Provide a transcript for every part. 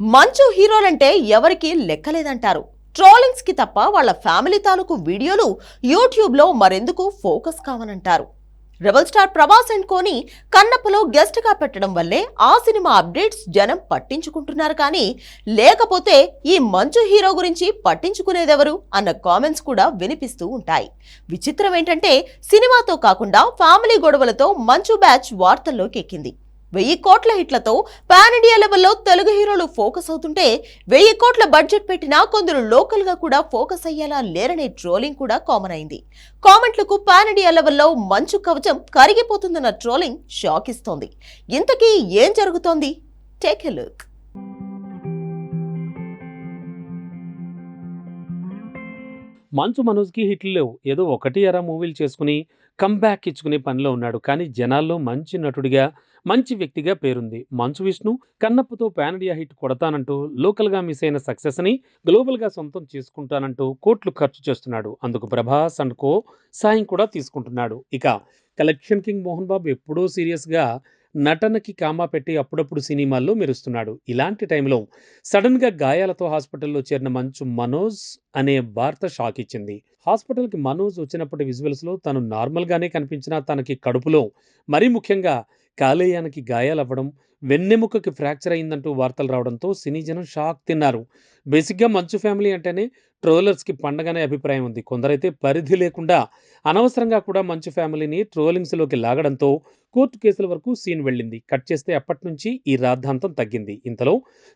మంచు హీరోలంటే ఎవరికి లెక్కలేదంటారు. ట్రోలింగ్స్కి తప్ప వాళ్ళ ఫ్యామిలీ తాలూకు వీడియోలు యూట్యూబ్లో మరెందుకు ఫోకస్ కావనంటారు. రెబల్ స్టార్ ప్రభాస్ అండ్ కోని కన్నప్పలో గెస్ట్గా పెట్టడం వల్లే ఆ సినిమా అప్డేట్స్ జనం పట్టించుకుంటున్నారు కానీ లేకపోతే ఈ మంచు హీరో గురించి పట్టించుకునేదెవరు అన్న కామెంట్స్ కూడా వినిపిస్తూ ఉంటాయి. విచిత్రం ఏంటంటే సినిమాతో కాకుండా ఫ్యామిలీ గొడవలతో మంచు బ్యాచ్ వార్తల్లోకి ఎక్కింది వెయ్యి కోట్ల హిట్లతో పాన్ ఇండియా లెవెల్లో తెలుగు హీరోలు ఫోకస్ అవుతుంటే వెయ్యి కోట్ల బడ్జెట్ పెట్టినా కొందరు లోకల్గా కూడా ఫోకస్ అయ్యేలా లేరనే ట్రోలింగ్ కూడా కామన్ అయింది. కామెంట్లకు పాన్ ఇండియా లెవెల్లో మంచు కవచం కరిగిపోతుందన్న ట్రోలింగ్ షాక్ ఇస్తోంది. ఇంతకీ ఏం జరుగుతోంది? Take a look. మంచు మనోజ్కి హిట్లు లేవు. ఏదో ఒకటి ఎరా మూవీలు చేసుకుని కంబ్యాక్ ఇచ్చుకునే పనిలో ఉన్నాడు. కానీ జనాల్లో మంచి నటుడిగా మంచి వ్యక్తిగా పేరుంది. మంచు విష్ణు కన్నప్పతో పాన్ ఇండియా హిట్ కొడతానంటూ లోకల్గా మిస్ అయిన సక్సెస్ని గ్లోబల్గా సొంతం చేసుకుంటానంటూ కోట్లు ఖర్చు చేస్తున్నాడు. అందుకు ప్రభాస్ అండ్ కో సాయం కూడా తీసుకుంటున్నాడు. ఇక కలెక్షన్ కింగ్ మోహన్ బాబు ఎప్పుడూ సీరియస్గా నటనకి కామా పెట్టి అప్పుడప్పుడు సినిమాల్లో మెరుస్తున్నాడు. ఇలాంటి టైంలో సడన్గా గాయాలతో హాస్పిటల్లో చేరిన మంచు మనోజ్ అనే వార్త షాక్ ఇచ్చింది. హాస్పిటల్కి మనోజ్ వచ్చినప్పటి విజువల్స్లో తను నార్మల్గానే కనిపించినా తనకి కడుపులో మరీ ముఖ్యంగా కాలేయానికి గాయాలవ్వడం వెన్నెముకకి ఫ్రాక్చర్ అయిందంటూ వార్తలు రావడంతో సినీ జనం షాక్ తిన్నారు. బేసిక్గా మంచు ఫ్యామిలీ అంటేనే ట్రోలర్స్కి పండగనే అభిప్రాయం ఉంది. కొందరైతే పరిధి లేకుండా అనవసరంగా కూడా మంచు ఫ్యామిలీని ట్రోలింగ్స్లోకి లాగడంతో కోర్టు కేసుల వరకు సీన్ వెళ్ళింది. కట్ చేస్తే అప్పటి నుంచి ఈ రాద్ధాంతం తగ్గింది. ఇంతలో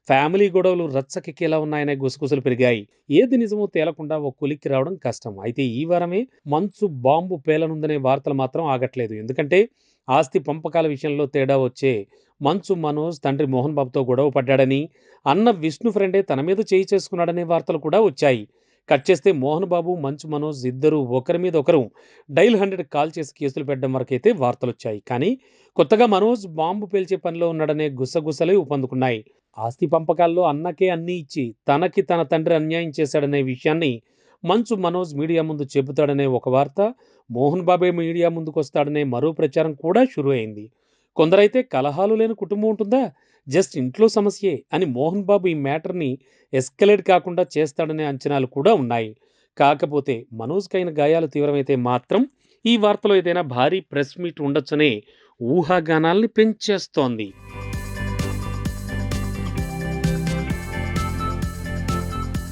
ఫ్యామిలీ గొడవలు రచ్చకెక్కేలా ఉన్నాయనే గుసగుసలు పెరిగాయి. ఏది నిజమో తేలకుండా ఓ కులికి రావడం కష్టం. అయితే ఈ వారమే మంచు బాంబు పేలనుందనే వార్తలు మాత్రం ఆగట్లేదు. ఎందుకంటే ఆస్తి పంపకాల విషయంలో తేడా వచ్చే మంచు మనోజ్ తండ్రి మోహన్ బాబుతో గొడవ పడ్డాడని అన్న విష్ణు ఫ్రెండే తన మీద చేయి చేసుకున్నాడనే వార్తలు కూడా వచ్చాయి. కట్ చేస్తే మోహన్ బాబు మంచు మనోజ్ ఇద్దరు ఒకరి మీద ఒకరు డైల్ హండ్రెడ్ కాల్ చేసి కేసులు పెట్టడం వరకైతే వార్తలు వచ్చాయి కానీ కొత్తగా మనోజ్ బాంబు పేల్చే పనిలో ఉన్నాడనే గుసగుసలే ఊపందుకున్నాయి. ఆస్తి పంపకాల్లో అన్నకే అన్నీ ఇచ్చి తనకి తన తండ్రి అన్యాయం చేశాడనే విషయాన్ని మంచు మనోజ్ మీడియా ముందు చెబుతాడనే ఒక వార్త మోహన్ బాబే మీడియా ముందుకు వస్తాడనే మరో ప్రచారం కూడా షురు అయింది కొందరైతే కలహాలు లేని కుటుంబం ఉంటుందా? జస్ట్ ఇంట్లో సమస్యే అని మోహన్ బాబు ఈ మ్యాటర్ని ఎస్కలేట్ కాకుండా చేస్తాడనే అంచనాలు కూడా ఉన్నాయి. కాకపోతే మనోజ్కైన గాయాలు తీవ్రమైతే మాత్రం ఈ వార్తలో ఏదైనా భారీ ప్రెస్ మీట్ ఉండొచ్చనే ఊహాగానాల్ని పెంచేస్తోంది.